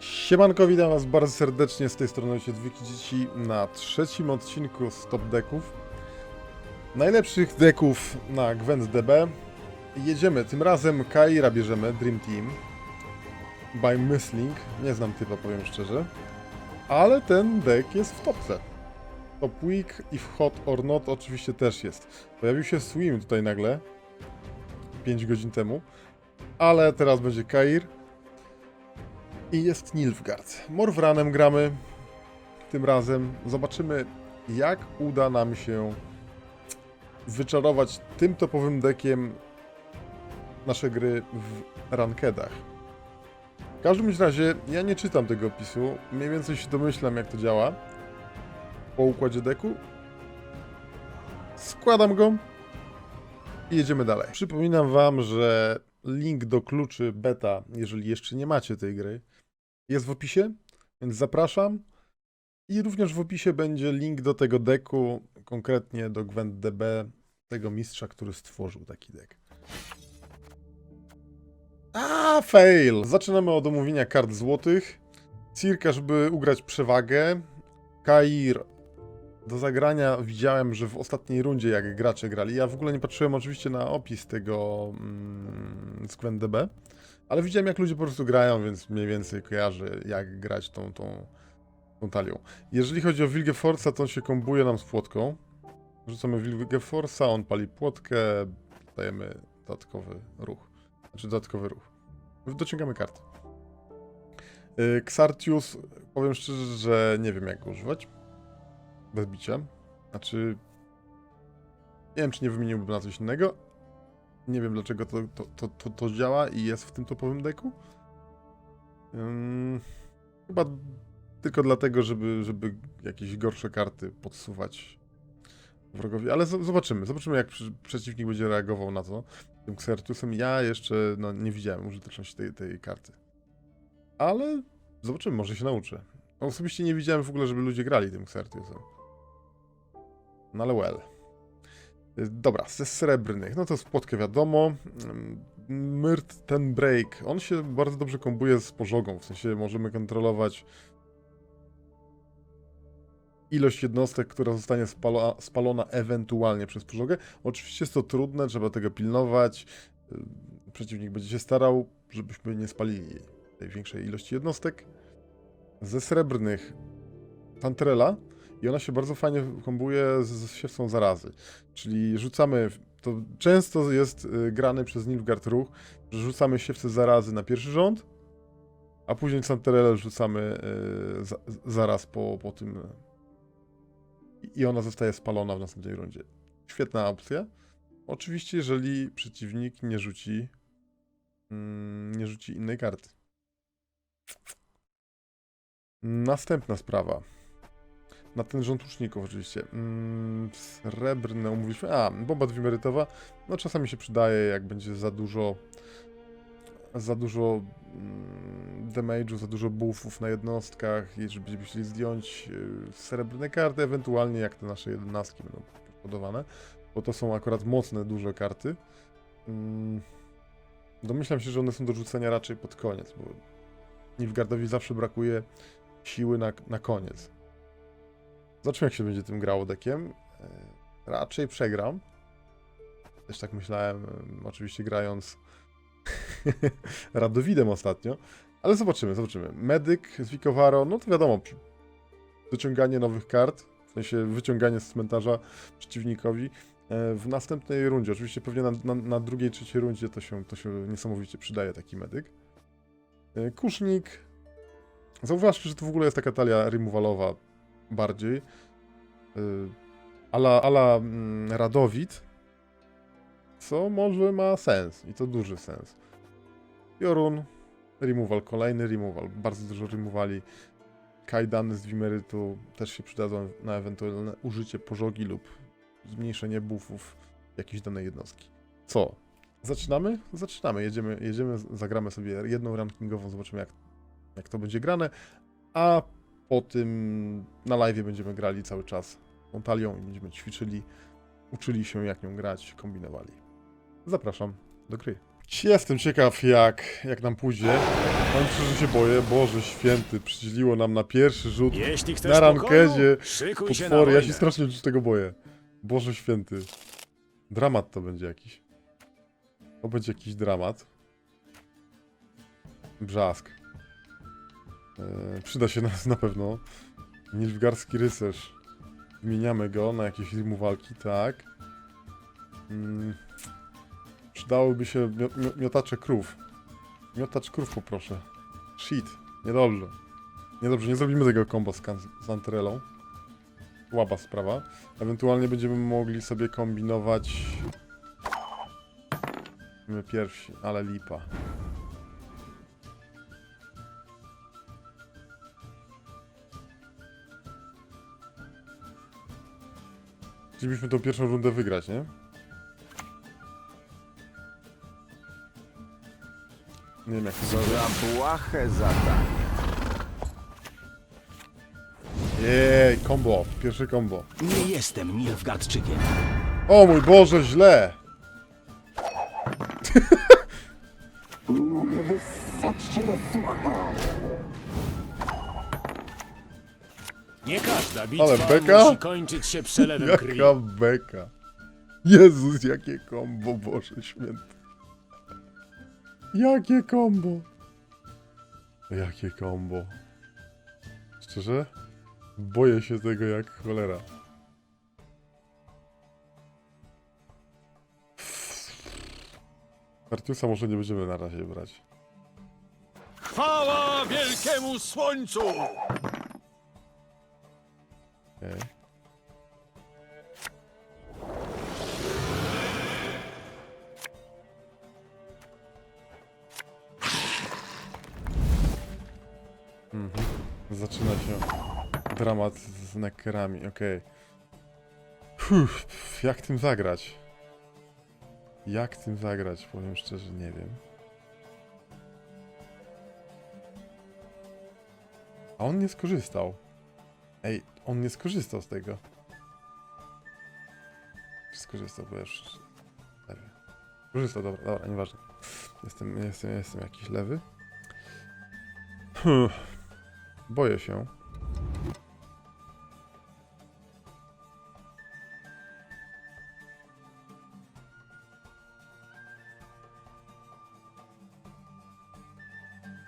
Siemanko, witam was bardzo serdecznie z tej strony się dwójki dzieci na trzecim odcinku Stop Decków. Najlepszych deków na Gwent DB. Jedziemy, tym razem Kaira bierzemy, Dream Team. By Missling, nie znam typa, powiem szczerze. Ale ten deck jest w topce. Top Week, if hot or not oczywiście też jest. Pojawił się Swim tutaj nagle, 5 godzin temu. Ale teraz będzie Kair. I jest Nilfgaard. Morwranem gramy tym razem. Zobaczymy, jak uda nam się wyczarować tym topowym dekiem nasze gry w rankedach. W każdym razie, ja nie czytam tego opisu. Mniej więcej się domyślam, jak to działa. Po układzie deku. Składam go i jedziemy dalej. Przypominam wam, że link do kluczy beta, jeżeli jeszcze nie macie tej gry, jest w opisie, więc zapraszam. I również w opisie będzie link do tego deku, konkretnie do Gwent DB, tego mistrza, który stworzył taki dek. A, fail! Zaczynamy od omówienia kart złotych. Cirka, żeby ugrać przewagę. Kair do zagrania widziałem, że w ostatniej rundzie, jak gracze grali, ja w ogóle nie patrzyłem oczywiście na opis tego mm, z DB, ale widziałem, jak ludzie po prostu grają, więc mniej więcej kojarzę, jak grać tą, tą, tą talią. Jeżeli chodzi o Wilgę Forza, to on się kombuje nam z płotką. Rzucamy Wilgę Forza, on pali płotkę, dajemy dodatkowy ruch. Znaczy dodatkowy ruch. Dociągamy kartę. Yy, Xartius, powiem szczerze, że nie wiem jak go używać. Bez bicia. Znaczy... Nie wiem, czy nie wymieniłbym na coś innego. Nie wiem, dlaczego to, to, to, to, to działa i jest w tym topowym deku. Chyba tylko dlatego, żeby, żeby jakieś gorsze karty podsuwać wrogowi. Ale zobaczymy. Zobaczymy, jak przeciwnik będzie reagował na to. Tym Xertusem ja jeszcze no, nie widziałem użyteczności tej, tej karty. Ale zobaczymy, może się nauczę. Osobiście nie widziałem w ogóle, żeby ludzie grali tym Xertusem. No ale well. Dobra, ze srebrnych, no to spłotkę wiadomo. Ym, Myrt ten break, on się bardzo dobrze kombuje z pożogą, w sensie możemy kontrolować ilość jednostek, która zostanie spalo, spalona ewentualnie przez pożogę. Oczywiście jest to trudne, trzeba tego pilnować. Y, Przeciwnik będzie się starał, żebyśmy nie spalili tej większej ilości jednostek. Ze srebrnych Tantrela i ona się bardzo fajnie kombuje z, z siewcą zarazy. Czyli rzucamy, to często jest y, grany przez Nilfgaard ruch, że rzucamy siewce zarazy na pierwszy rząd, a później Tantrelę rzucamy y, za, zaraz po, po tym i ona zostaje spalona w następnej rundzie. Świetna opcja. Oczywiście, jeżeli przeciwnik nie rzuci mm, nie rzuci innej karty. Następna sprawa. Na ten rząd łuczników oczywiście. Mm, srebrne umówiliśmy. A, bomba dwimerytowa. No czasami się przydaje, jak będzie za dużo za dużo mm, damage'u, za dużo buffów na jednostkach i żeby będziemy chcieli zdjąć y, srebrne karty, ewentualnie jak te nasze jedenastki będą podawane, bo to są akurat mocne, duże karty. Mm, domyślam się, że one są do rzucenia raczej pod koniec, bo Nilfgaardowi zawsze brakuje siły na, na koniec. Zobaczymy, jak się będzie tym grało dekiem. E, Raczej przegram. Też tak myślałem, em, oczywiście grając Radowidem ostatnio. Ale zobaczymy, zobaczymy. Medyk z Vicovaro, no to wiadomo, dociąganie nowych kart, w sensie wyciąganie z cmentarza przeciwnikowi e, w następnej rundzie. Oczywiście pewnie na, na, na drugiej, trzeciej rundzie to się, to się niesamowicie przydaje taki medyk. E, Kusznik. Zauważcie, że to w ogóle jest taka talia removalowa bardziej. E, Ala, ala mm, Radowid, co może ma sens i to duży sens. Jorun, removal, kolejny removal, bardzo dużo removali. Kajdany z Wimerytu też się przydadzą na ewentualne użycie pożogi lub zmniejszenie buffów jakiejś danej jednostki. Co? Zaczynamy? Zaczynamy, jedziemy, jedziemy, zagramy sobie jedną rankingową, zobaczymy jak, jak to będzie grane, a po tym na live będziemy grali cały czas tą talią i będziemy ćwiczyli, uczyli się jak nią grać, kombinowali. Zapraszam do gry. Jestem ciekaw, jak, jak nam pójdzie. Powiem szczerze, się boję. Boże święty, przydzieliło nam na pierwszy rzut Jeśli chcesz na rankezie pokoju, szykuj się na potwory. Ja wojnę. się strasznie już tego boję. Boże święty. Dramat to będzie jakiś. To będzie jakiś dramat. Brzask. E, przyda się nas na pewno. Nilfgarski rycerz. Wymieniamy go na jakieś filmu walki, tak. Mm. Przydałyby się mio mio miotacze krów. Miotacz krów poproszę. Shit. Niedobrze. Niedobrze, nie zrobimy tego combo z, z Antrelą. Łaba sprawa. Ewentualnie będziemy mogli sobie kombinować... My pierwsi, ale lipa. Chcielibyśmy tą pierwszą rundę wygrać, nie? Nie wiem jak to zrobić. Za błahe zadanie. Jej, combo, pierwsze combo. Nie jestem Nilfgaardczykiem. O mój Boże, źle! Nie każda Ale beka? musi kończyć się przelewem krwi. Jaka beka. Jezus, jakie kombo, Boże święty. Jakie kombo. Jakie kombo. Szczerze? Boję się tego jak cholera. Artiusa może nie będziemy na razie brać. Chwała wielkiemu słońcu! Okej. Mhm. Zaczyna się dramat z nekerami, okej. Uff, Jak tym zagrać? Jak tym zagrać? Powiem szczerze, nie wiem. A on nie skorzystał. Ej, on nie skorzystał z tego. Czy skorzystał, bo już... Skorzystał, dobra, dobra, nieważne. Jestem, jestem, jestem jakiś lewy. Boję się.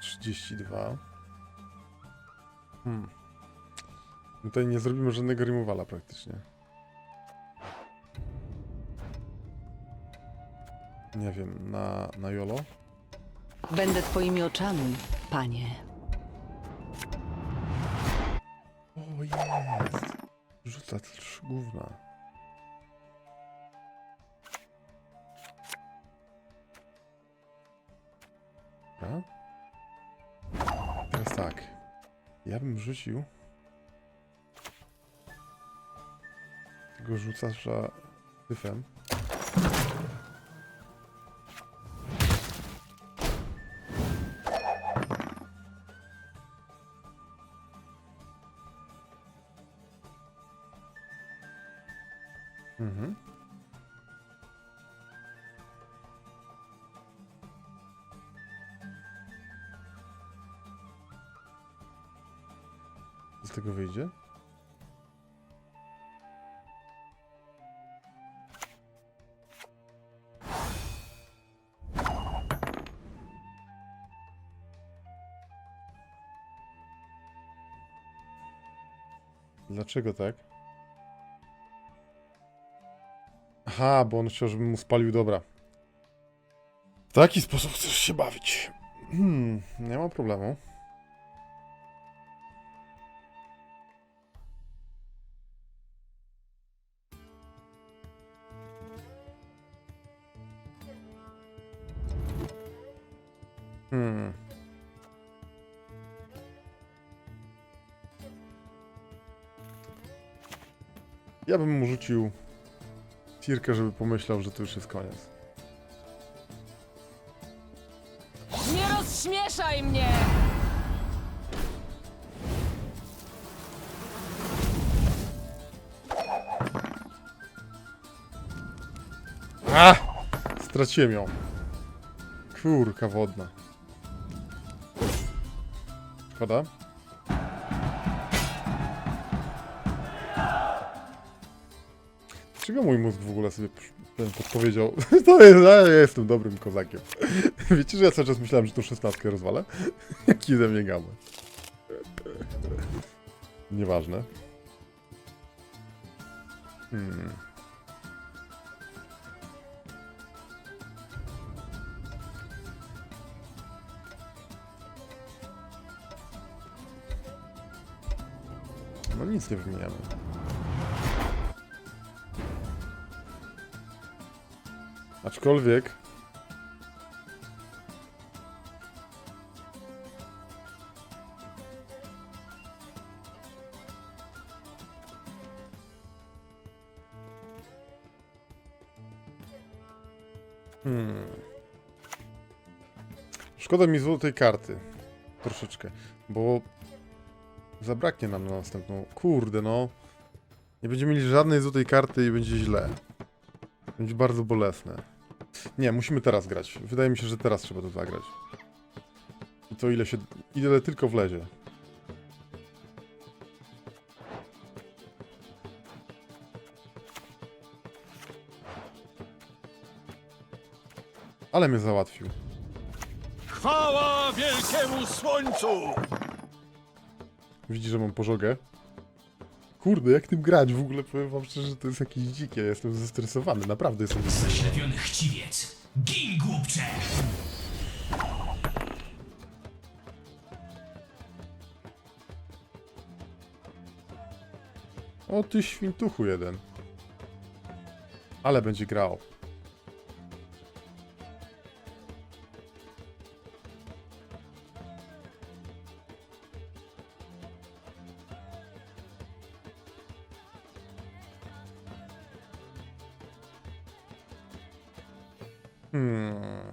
Trzydzieści dwa. Hmm. Tutaj nie zrobimy żadnego removala praktycznie. Nie wiem, na, na YOLO? Będę twoimi oczami, panie. O jest! Rzuca trzy gówna. Dobra. Teraz tak. Ja bym rzucił... Tego rzucacza tyfem. Mhm. Z tego wyjdzie? Dlaczego tak? Aha, bo on chciał, żebym mu spalił dobra. W taki sposób chcesz się bawić. Hmm, nie ma problemu. Hmm. Ja bym mu rzucił Tirkę, żeby pomyślał, że to już jest koniec. Nie rozśmieszaj mnie! A! Straciłem ją. Kurka wodna. Szkoda. Czego mój mózg w ogóle sobie podpowiedział? To jest, ja jestem dobrym kozakiem. Wiecie, że ja cały czas myślałem, że tą szesnastkę rozwalę? Jaki ze mnie gamę. Nieważne. Hmm. No nic nie wymieniamy. Aczkolwiek... Hmm. Szkoda mi złotej karty. Troszeczkę. Bo zabraknie nam na następną. Kurde, no. Nie będziemy mieli żadnej złotej karty i będzie źle. Będzie bardzo bolesne. Nie, musimy teraz grać. Wydaje mi się, że teraz trzeba to zagrać. I to ile się. ile tylko wlezie. Ale mnie załatwił. Chwała wielkiemu słońcu! Widzi, że mam pożogę. Kurde, jak tym grać? W ogóle powiem wam szczerze, że to jest jakieś dzikie. Jestem zestresowany, naprawdę jestem zestresowany. Zaślepiony chciwiec. Gin, głupcze! O ty świntuchu jeden. Ale będzie grał. Hmm.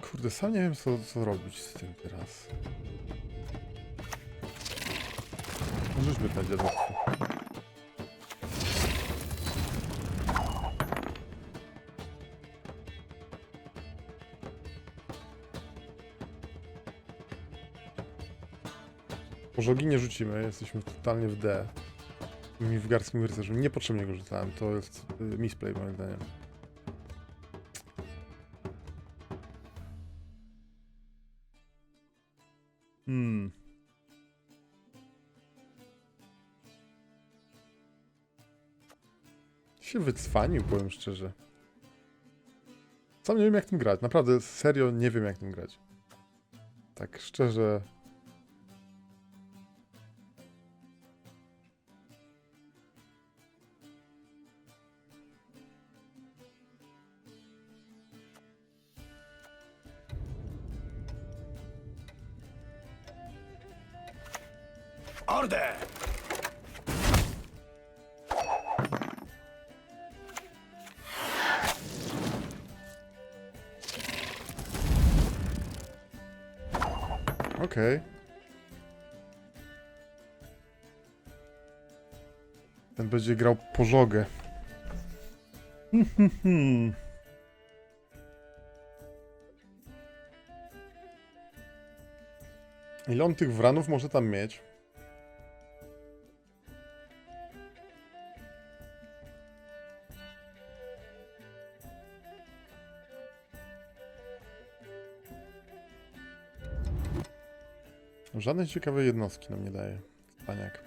Kurde, sam nie wiem co, co robić z tym teraz. Rzućmy na dziadostwo. Pożogi nie rzucimy, jesteśmy totalnie w D. Mi w garskim rycerzu. Niepotrzebnie go rzucałem, to jest y, misplay moim zdaniem. Hmm. Się wycwanił, powiem szczerze. Sam nie wiem jak tym grać. Naprawdę, serio nie wiem jak tym grać. Tak szczerze. Order! Okej. Ten będzie grał pożogę. Ile on tych wranów może tam mieć? Żadnej ciekawej jednostki nam nie daje. Paniak.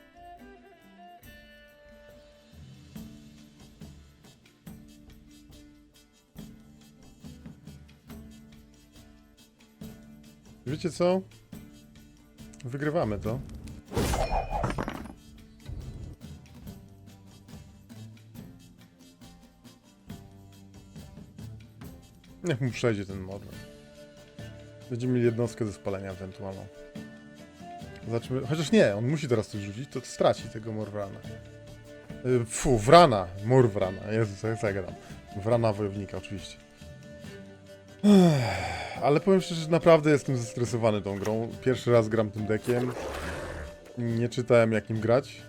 Wiecie co? Wygrywamy to. Niech mu przejdzie ten model. Będziemy mieli jednostkę ze spalenia ewentualną. Zobaczmy. Chociaż nie, on musi teraz coś rzucić, to straci tego Morwrana. Y, Fu, Wrana. Morwrana. Jezus, co ja gadam. Wrana wojownika, oczywiście. Ale powiem szczerze, że naprawdę jestem zestresowany tą grą. Pierwszy raz gram tym dekiem. Nie czytałem jak nim grać.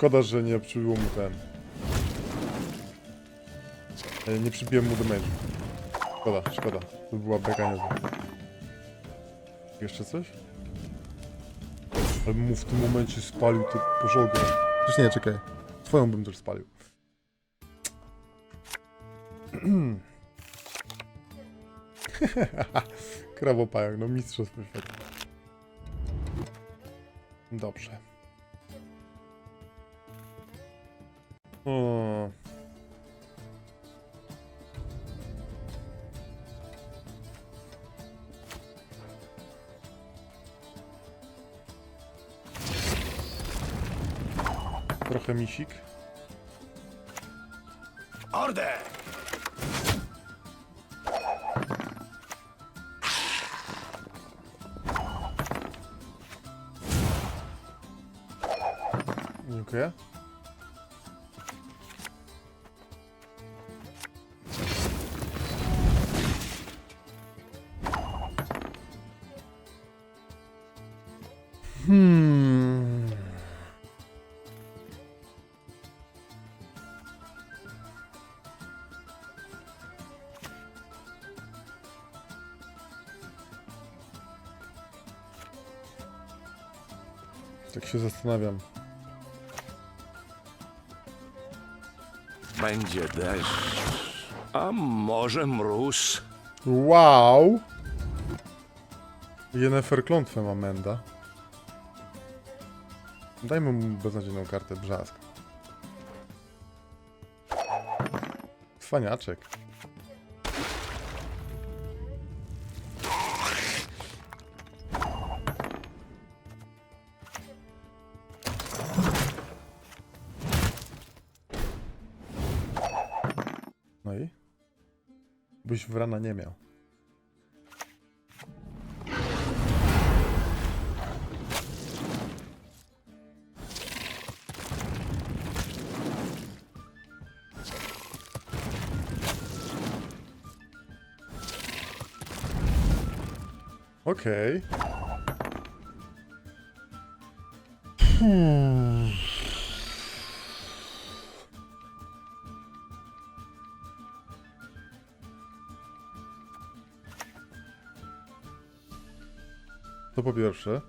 Szkoda, że nie przybiło mu ten. E, Nie przybiłem mu damage'u. Szkoda, szkoda. To była beka niezła. Jeszcze coś? Ale mu w tym momencie spalił to pożogę. Przecież nie, czekaj. Twoją bym też spalił. Krawopajak, no mistrzostwo świata. Dobrze. O. Trochę misik. Order! Dziękuję. Hmm. Tak się zastanawiam. Będzie deszcz. A może mróz? Wow! Yennefer klątwę ma Menda. Dajmy mu beznadziejną kartę brzask. Cwaniaczek. Wrana nie miał. Okej. Hmm. To po pierwsze.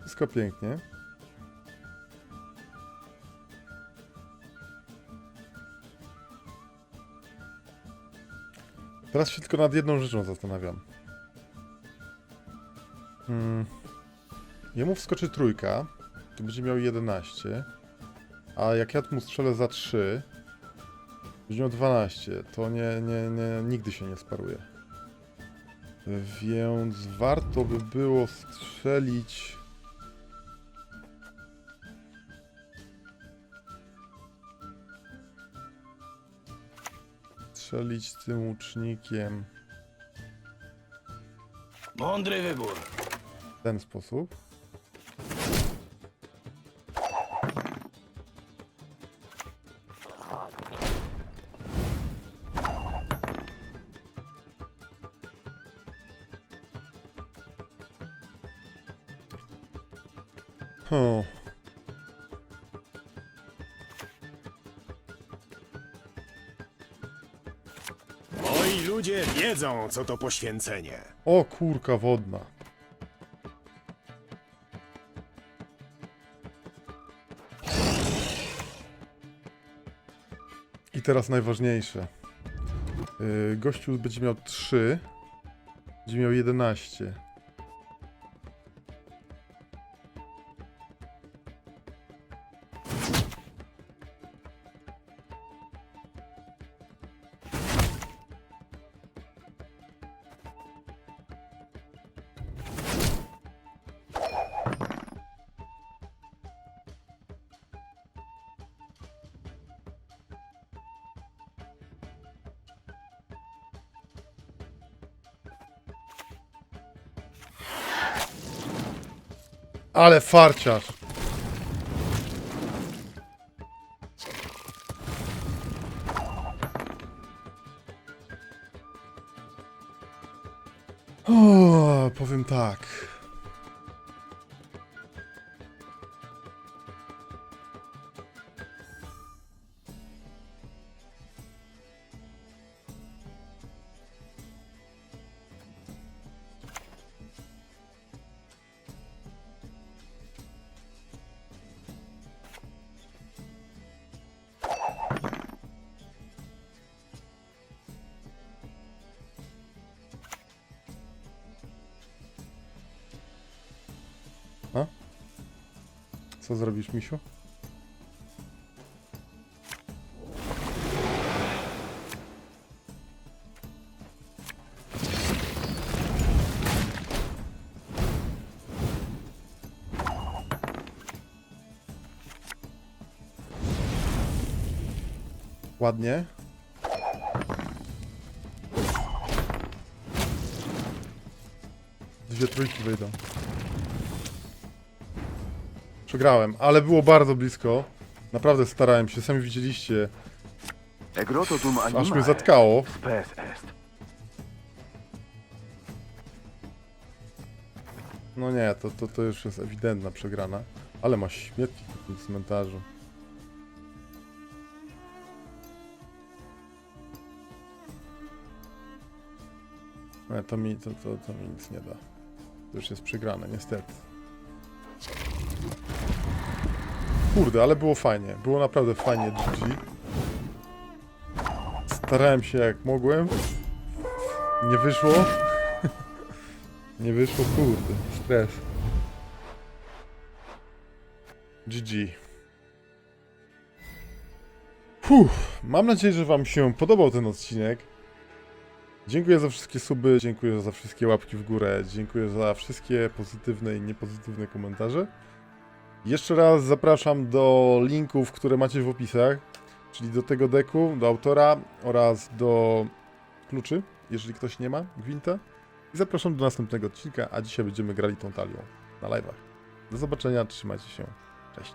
Wszystko pięknie. Teraz się tylko nad jedną rzeczą zastanawiam. Hmm. Jemu wskoczy trójka, to będzie miał 11. A jak ja mu strzelę za 3, będzie miał 12. To nie, nie, nie, nigdy się nie sparuje. Więc warto by było strzelić. Strzelić tym łucznikiem Mądry wybór. w ten sposób. O, Moi ludzie wiedzą, co to poświęcenie. o kurka wodna. I teraz najważniejsze. Yy, gościu będzie miał 3, będzie miał 11. Ale farciarz. Co zrobisz, misiu? Ładnie. Dwie trójki wyjdą. Przegrałem, ale było bardzo blisko. Naprawdę starałem się, sami widzieliście. Aż mnie animae zatkało. spes est. No nie, to, to, to już jest ewidentna przegrana. Ale ma śmietnik w tym cmentarzu. Nie, to mi, to, to, to mi nic nie da. To już jest przegrane, niestety. Kurde, ale było fajnie. Było naprawdę fajnie, GG. Starałem się jak mogłem. Nie wyszło. Nie wyszło, kurde. Stres. GG. Fuh, mam nadzieję, że Wam się podobał ten odcinek. Dziękuję za wszystkie suby, dziękuję za wszystkie łapki w górę, dziękuję za wszystkie pozytywne i niepozytywne komentarze. Jeszcze raz zapraszam do linków, które macie w opisach, czyli do tego deku, do autora oraz do kluczy, jeżeli ktoś nie ma gwinta. I zapraszam do następnego odcinka, a dzisiaj będziemy grali tą talią na live'ach. Do zobaczenia, trzymajcie się, cześć.